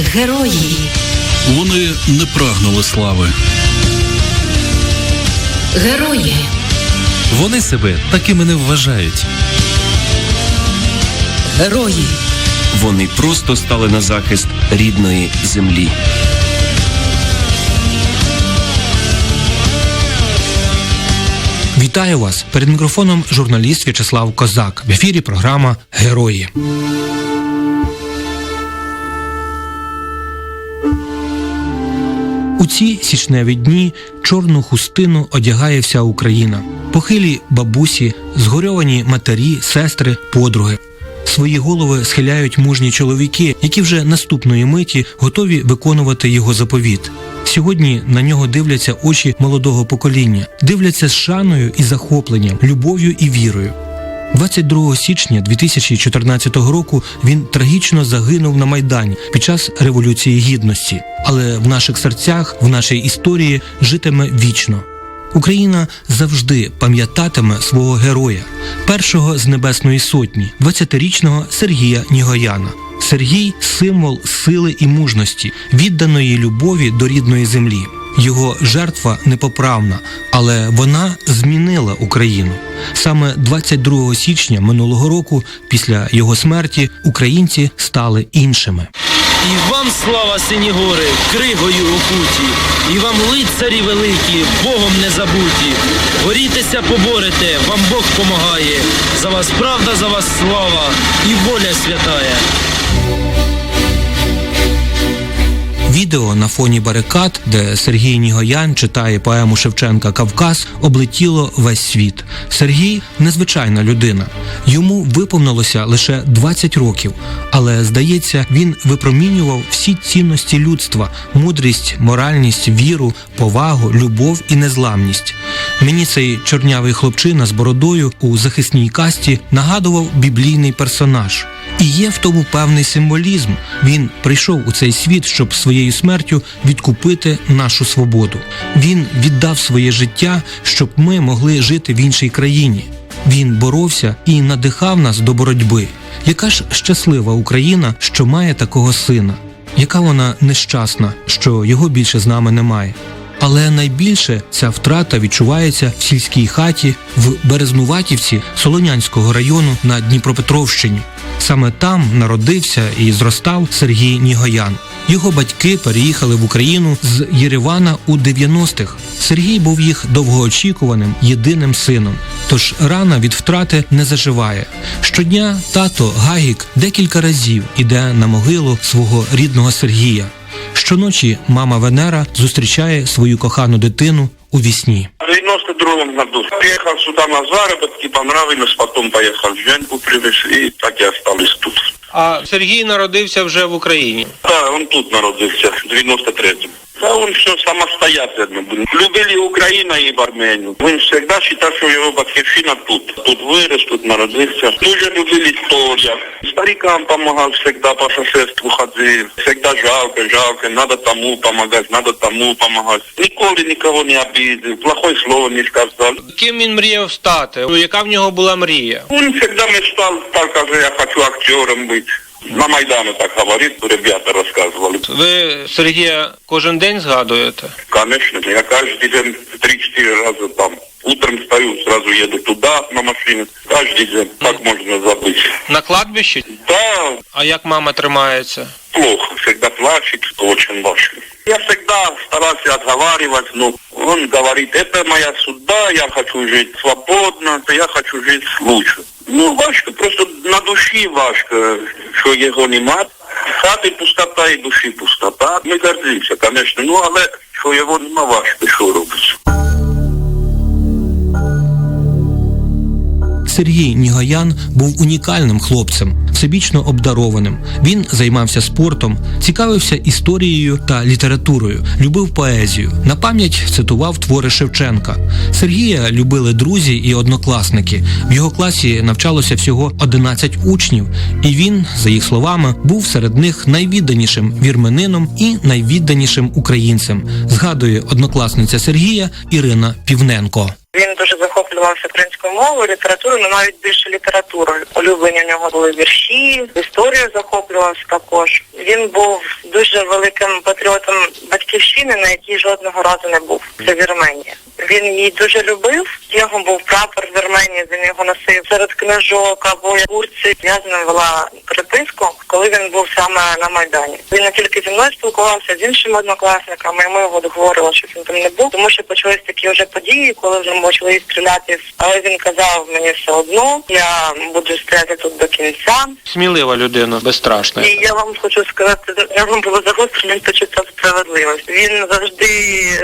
Герої. Вони не прагнули слави. Герої. Вони себе такими не вважають. Герої. Вони просто стали на захист рідної землі. Вітаю вас перед мікрофоном журналіст В'ячеслав Козак. В ефірі програма Герої. У ці січневі дні чорну хустину одягає вся Україна. Похилі бабусі, згорьовані матері, сестри, подруги. Свої голови схиляють мужні чоловіки, які вже наступної миті готові виконувати його заповіт. Сьогодні на нього дивляться очі молодого покоління, дивляться з шаною і захопленням, любов'ю і вірою. 22 січня 2014 року він трагічно загинув на Майдані під час Революції Гідності, але в наших серцях, в нашій історії житиме вічно. Україна завжди пам'ятатиме свого героя, першого з Небесної Сотні, 20-річного Сергія Нігояна. Сергій символ сили і мужності, відданої любові до рідної землі. Його жертва непоправна, але вона змінила Україну. Саме 22 січня минулого року, після його смерті, українці стали іншими. І вам слава сині гори, кригою окуті, і вам лицарі великі, Богом не забуті. Борітеся, поборете, вам Бог помагає. За вас правда, за вас слава і воля святая. Відео на фоні барикад, де Сергій Нігоян читає поему Шевченка Кавказ, облетіло весь світ. Сергій незвичайна людина. Йому виповнилося лише 20 років, але здається, він випромінював всі цінності людства: мудрість, моральність, віру, повагу, любов і незламність. Мені цей чорнявий хлопчина з бородою у захисній касті нагадував біблійний персонаж. І є в тому певний символізм. Він прийшов у цей світ, щоб своєю смертю відкупити нашу свободу. Він віддав своє життя, щоб ми могли жити в іншій країні. Він боровся і надихав нас до боротьби. Яка ж щаслива Україна, що має такого сина? Яка вона нещасна, що його більше з нами немає? Але найбільше ця втрата відчувається в сільській хаті в Березнуватівці Солонянського району на Дніпропетровщині. Саме там народився і зростав Сергій Нігоян. Його батьки переїхали в Україну з Єревана у 90-х. Сергій був їх довгоочікуваним єдиним сином. Тож рана від втрати не заживає. Щодня тато Гагік декілька разів іде на могилу свого рідного Сергія. Щоночі мама Венера зустрічає свою кохану дитину у вісні. В 92 году приехал сюда на заработки, понравилось, потом поехал Женьку привез, и так и остались тут. А Сергій народився вже в Україні. Так, он тут народився, в 93-м. Да, он все самостоятельно был. Любили Украину и в Армению. Он всегда считал, что его батьківщина тут. Тут вырос, тут народился. Тоже любили история. Старикам помогал всегда, по соседству ходил. Всегда жалко, жалко, надо тому помогать, надо тому помогать. Николи никого не обидел, плохое слово не сказал. Ким він мріяв стати? Ну, Яка в нього була мрія? Он всегда мечтал, так как я хочу актером быть. На Майдане так говорит, ребята рассказывали. Ви Сергія кожен день згадуєте? Конечно, я каждый день 3-4 раза там. Утром встаю, сразу еду туда на машине. Каждый день. Как можно забыть? На кладбищі? Да, А як мама тримається? плохо. Всегда плачет, очень важко. Я всегда старался отговаривать, но он говорит, это моя судьба, я хочу жить свободно, я хочу жить лучше. Ну, важко, просто на душі важко, що його нема. Хати пустота і душі пустота. Ми гордимося, звісно, ну але що його нема важко, що робиться. Сергій Нігоян був унікальним хлопцем, всебічно обдарованим. Він займався спортом, цікавився історією та літературою, любив поезію. На пам'ять цитував твори Шевченка. Сергія любили друзі і однокласники. В його класі навчалося всього 11 учнів, і він, за їх словами, був серед них найвідданішим вірменином і найвідданішим українцем. Згадує однокласниця Сергія Ірина Півненко. Він дуже захоплювався українською мовою, літературою, але навіть більше літературою. Улюблені в нього були вірші, історію захоплювався також. Він був дуже великим патріотом батьківщини, на якій жодного разу не був. Це Вірменія. Він її дуже любив. Його був прапор з Вірменії, він його носив серед книжок або курці. Я з ним вела переписку, коли він був саме на Майдані. Він не тільки зі мною спілкувався, з іншими однокласниками, і ми його договорили, щоб він там не був, тому що почались такі вже події, коли вже почали стріляти. Але він казав мені все одно, я буду стріляти тут до кінця. Смілива людина, безстрашна. І я вам хочу сказати, я вам було загострено почуття справедливості. Він завжди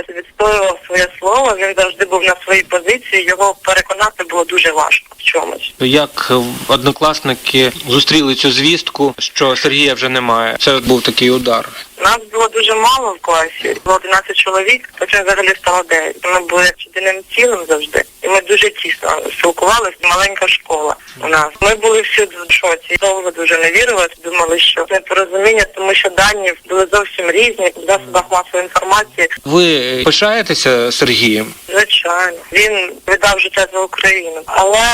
відстоював своє слово, він завжди був на своїй позиції. Його переконати було дуже важко в чомусь. Як однокласники зустріли цю звістку, що Сергія вже немає. Це був такий удар. Нас було дуже мало в класі, було 11 чоловік, потім взагалі стало 9. Ми були як єдиним цілим завжди. І ми дуже тісно спілкувалися. Маленька школа у нас. Ми були всі в шоці. Довго дуже не вірили, думали, що це порозуміння, тому що дані були зовсім різні в засобах масової інформації. Ви пишаєтеся Сергієм? Звичайно, він віддав життя за Україну, але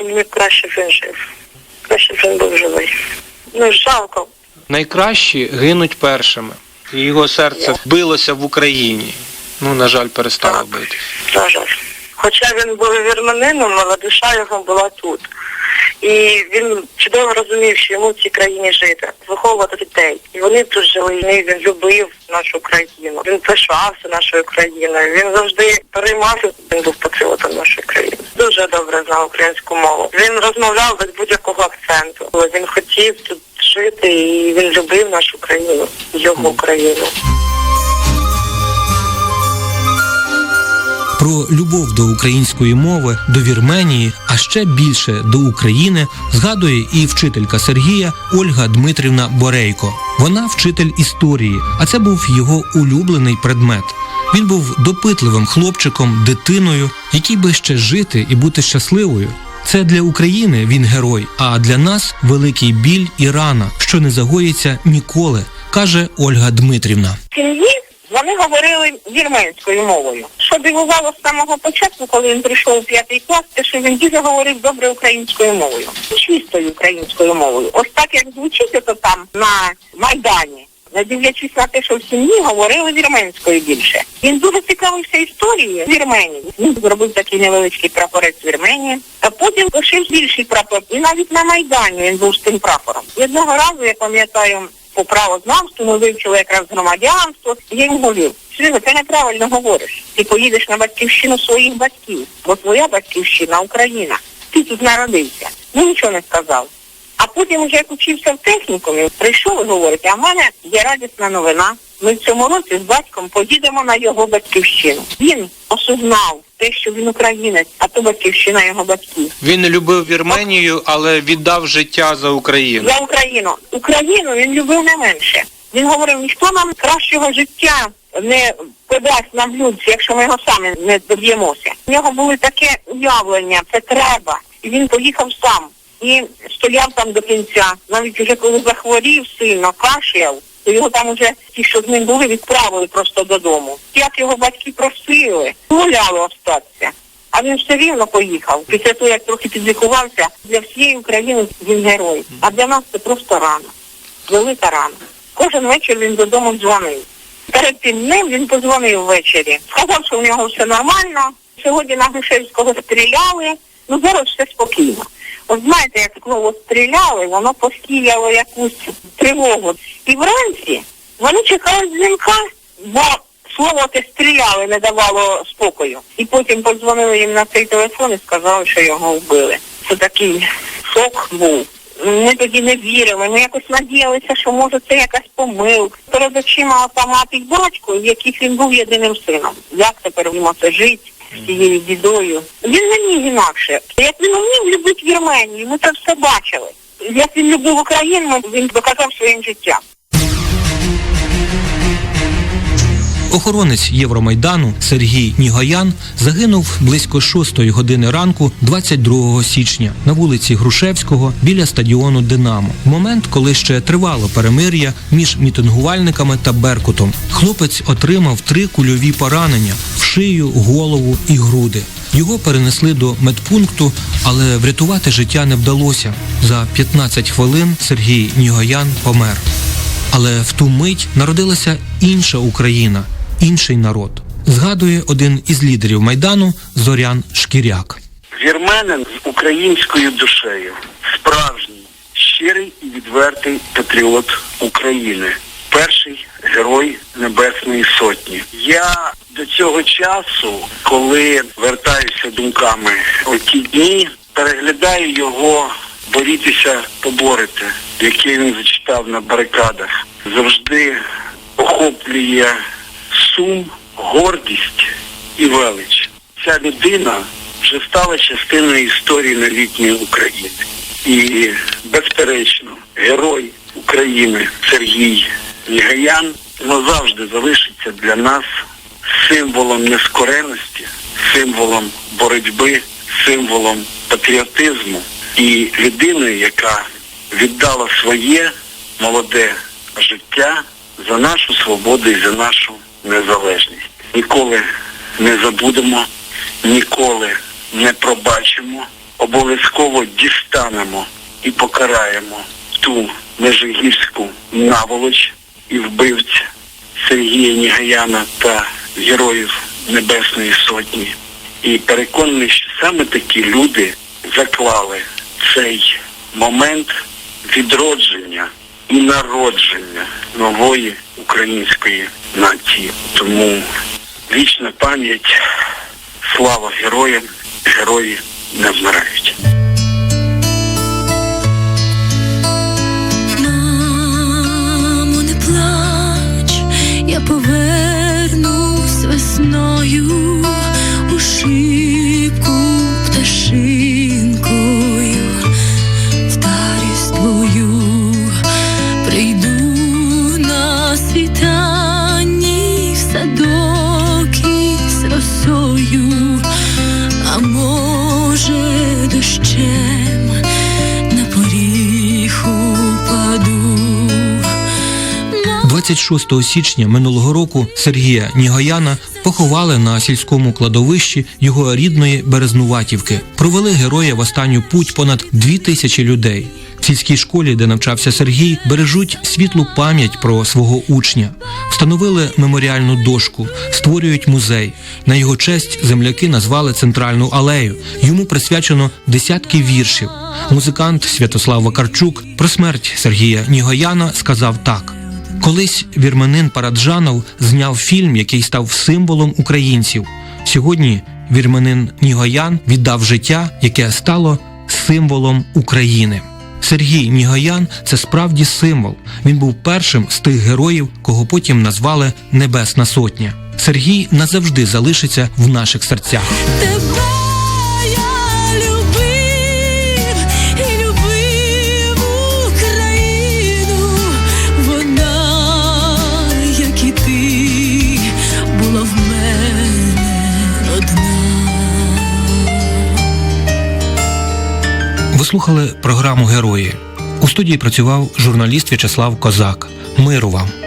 мені краще він жив. Краще він був живий. Ну жалко. Найкращі гинуть першими. І його серце билося в Україні. Ну, на жаль, перестало бити. На жаль. Хоча він був вірманином, але душа його була тут. І він чудово розумів, що йому в цій країні жити, виховувати дітей. І вони тут жили, і він любив нашу країну. Він пишався нашою країною. Він завжди переймався, він був патріотом нашої країни. Дуже добре знав українську мову. Він розмовляв без будь-якого акценту. Він хотів тут жити і він любив нашу країну, його країну. Про любов до української мови, до Вірменії, а ще більше до України згадує і вчителька Сергія Ольга Дмитрівна Борейко. Вона вчитель історії, а це був його улюблений предмет. Він був допитливим хлопчиком, дитиною, який би ще жити і бути щасливою. Це для України він герой, а для нас великий біль і рана, що не загоїться ніколи, каже Ольга Дмитрівна. сім'ї вони говорили вірменською мовою. Що дивувало з самого початку, коли він прийшов у п'ятий клас, те, що він дуже говорив добре українською мовою, чистою українською мовою. Ось так як звучить ото там на Майдані. Не дивлячись на те, що в сім'ї говорили вірменською більше. Він дуже цікавився історією Вірменії. Він зробив такий невеличкий прапорець Вірменії, а потім лишив більший прапор. І навіть на Майдані він був з тим прапором. І одного разу, я пам'ятаю, по правознавству ми вивчили якраз громадянство. Я йому говорив, Сережа, ти неправильно говориш. Ти поїдеш на батьківщину своїх батьків, бо твоя батьківщина Україна. Ти тут народився. Ну нічого не сказав. А потім вже як учився в технікумі, прийшов і говорить, а в мене є радісна новина. Ми в цьому році з батьком поїдемо на його батьківщину. Він осознав те, що він українець, а то батьківщина його батьків. Він любив Вірменію, але віддав життя за Україну. За Україну. Україну він любив не менше. Він говорив, ніхто нам кращого життя не подасть нам людці, якщо ми його самі не доб'ємося. У нього були таке уявлення, це треба. І він поїхав сам. І стояв там до кінця. Навіть вже коли захворів сильно, кашляв, то його там уже ті, що з ним були, відправили просто додому. Як його батьки просили, гуляли остатися. А він все рівно поїхав. Після того, як трохи підлікувався, для всієї України він герой. А для нас це просто рана. Велика рана. Кожен вечір він додому дзвонив. Перед тим днем він подзвонив ввечері. Сказав, що у нього все нормально. Сьогодні на Грушевського стріляли. Ну зараз все спокійно. От знаєте, як слово стріляли, воно посіяло якусь тривогу. І вранці вони чекали дзвінка, бо слово те стріляли не давало спокою. І потім подзвонили їм на цей телефон і сказали, що його вбили. Це такий шок був. Ми тоді не вірили, ми якось надіялися, що може це якась помилка. Перед очима та мати батько, яких він був єдиним сином. Як тепер йому це жити з цією бідою? Він не міг інакше. Як він умів любити Вірменію, ми це все бачили. Як він любив Україну, він доказав своїм життям. Охоронець Євромайдану Сергій Нігоян загинув близько 6 години ранку 22 січня на вулиці Грушевського біля стадіону Динамо. Момент, коли ще тривало перемир'я між мітингувальниками та Беркутом. Хлопець отримав три кульові поранення в шию, голову і груди. Його перенесли до медпункту, але врятувати життя не вдалося. За 15 хвилин Сергій Нігоян помер. Але в ту мить народилася інша Україна, інший народ. Згадує один із лідерів майдану Зорян Шкіряк. Вірменин з українською душею, справжній, щирий і відвертий патріот України, перший герой Небесної Сотні. Я до цього часу, коли вертаюся думками о ті дні, переглядаю його борітися, поборити, яке він зачитав на барикадах. Завжди охоплює сум, гордість і велич. Ця людина вже стала частиною історії новітньої України. І, безперечно, герой України Сергій Нігаян назавжди залишиться для нас символом нескореності, символом боротьби, символом патріотизму і людиною, яка віддала своє молоде життя за нашу свободу і за нашу незалежність. Ніколи не забудемо, ніколи не пробачимо, обов'язково дістанемо і покараємо ту межигірську наволоч і вбивць Сергія Нігаяна та героїв Небесної Сотні. І переконаний, що саме такі люди заклали цей момент відродження і народження нової української нації. Тому вічна пам'ять, слава героям, герої не вмирають. you. 26 січня минулого року Сергія Нігояна поховали на сільському кладовищі його рідної Березнуватівки. Провели героя в останню путь понад дві тисячі людей. В сільській школі, де навчався Сергій, бережуть світлу пам'ять про свого учня. Встановили меморіальну дошку, створюють музей. На його честь земляки назвали центральну алею. Йому присвячено десятки віршів. Музикант Святослав Вакарчук про смерть Сергія Нігояна сказав так. Колись вірменин Параджанов зняв фільм, який став символом українців. Сьогодні вірменин Нігоян віддав життя, яке стало символом України. Сергій Нігоян це справді символ. Він був першим з тих героїв, кого потім назвали Небесна Сотня. Сергій назавжди залишиться в наших серцях. Слухали програму Герої. У студії працював журналіст В'ячеслав Козак. Миру вам!